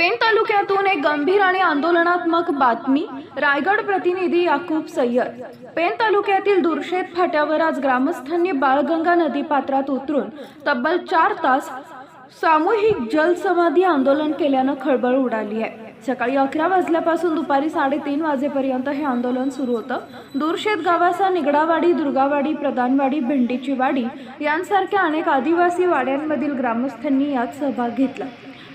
पेण तालुक्यातून एक गंभीर आणि आंदोलनात्मक बातमी रायगड प्रतिनिधी याकूब सय्यद. पेण तालुक्यातील दुर्शेत फाट्यावर आज ग्रामस्थांनी बाळगंगा नदी पात्रात उतरून तब्बल चार तास सामूहिक जलसमाधी आंदोलन केल्यानं खळबळ उडाली आहे. सकाळी अकरा वाजल्यापासून दुपारी साडेतीन वाजेपर्यंत हे आंदोलन सुरू होतं. दूरशेत गावाचा निगडावाडी दुर्गावाडी प्रधानवाडी भेंडीची वाडी यांसारख्या अनेक आदिवासी वाड्यांमधील ग्रामस्थांनी यात सहभाग घेतला.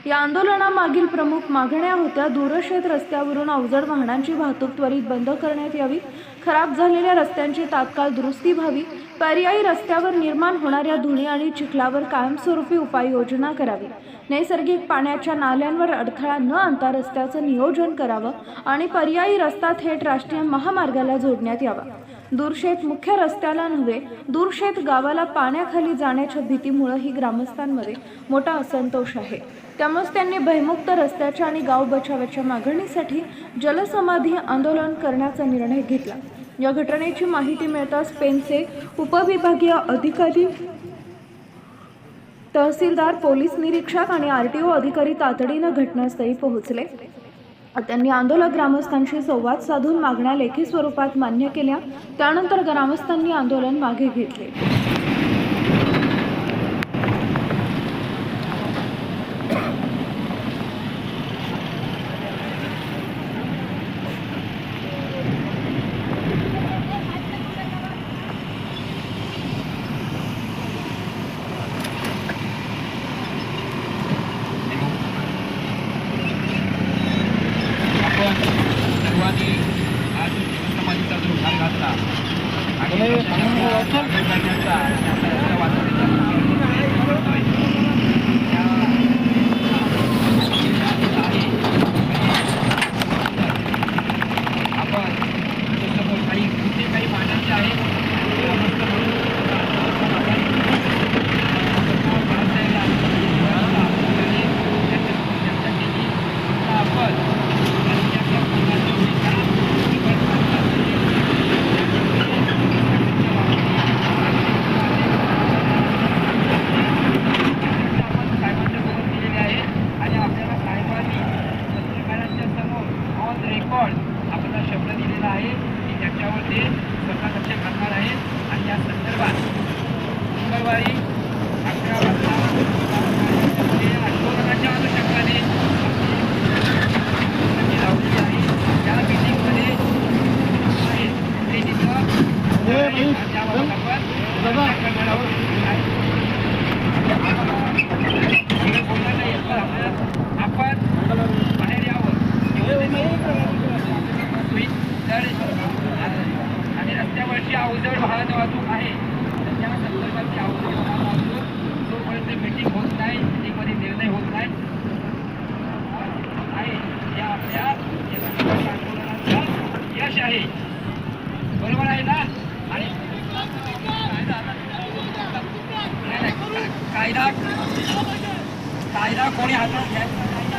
या आंदोलनामागील प्रमुख मागण्या होत्या. दूरशेत रस्त्यावरून अवजड वाहनांची वाहतूक त्वरित बंद करण्यात यावी. खराब झालेल्या रस्त्यांची तात्काळ दुरुस्ती व्हावी. पर्यायी रस्त्यावर निर्माण होणाऱ्या धुणी आणि चिखलावर कायमस्वरूपी उपाययोजना करावी. नैसर्गिक पाण्याच्या नाल्यांवर अडथळा न आणता रस्त्याचं नियोजन करावं आणि पर्यायी रस्ता थेट राष्ट्रीय महामार्गाला जोडण्यात यावा. दूरशेत मुख्य रस्त्याला नव्हे दूरशेत गावाला पाण्याखाली जाण्याच्या भीतीमुळं ही ग्रामस्थांमध्ये मोठा असंतोष आहे. त्यामुळेच त्यांनी भयमुक्त रस्त्याच्या आणि गाव बचावाच्या मागणीसाठी जलसमाधी आंदोलन करण्याचा निर्णय घेतला. या घटनेची माहिती मिळताच पेनचे उपविभागीय अधिकारी तहसीलदार पोलीस निरीक्षक आणि आर टी ओ अधिकारी तातडीनं घटनास्थळी पोहोचले. त्यांनी आंदोलक ग्रामस्थांशी संवाद साधून मागण्या लेखी स्वरूपात मान्य केल्या. त्यानंतर ग्रामस्थांनी आंदोलन मागे घेतले. सर्वांनी आज समाधीचा जो उठाव घातला. आणि दिलेला आहे. की त्याच्यावर ते स्वतः लक्ष घालणार आहेत आणि या संदर्भात मंगळवारी रस्त्यावर जी अवजड वाहन वाहतूक आहे. तर त्या संदर्भातली अवजड वाहन वाहतूक जोपर्यंत मीटिंग होत नाही मीटिंगमध्ये निर्णय होत नाही आहे. या आपल्या यश आहे. बरोबर आहे ना? आणि कायदा कायदा कोणी हातात घ्यायचा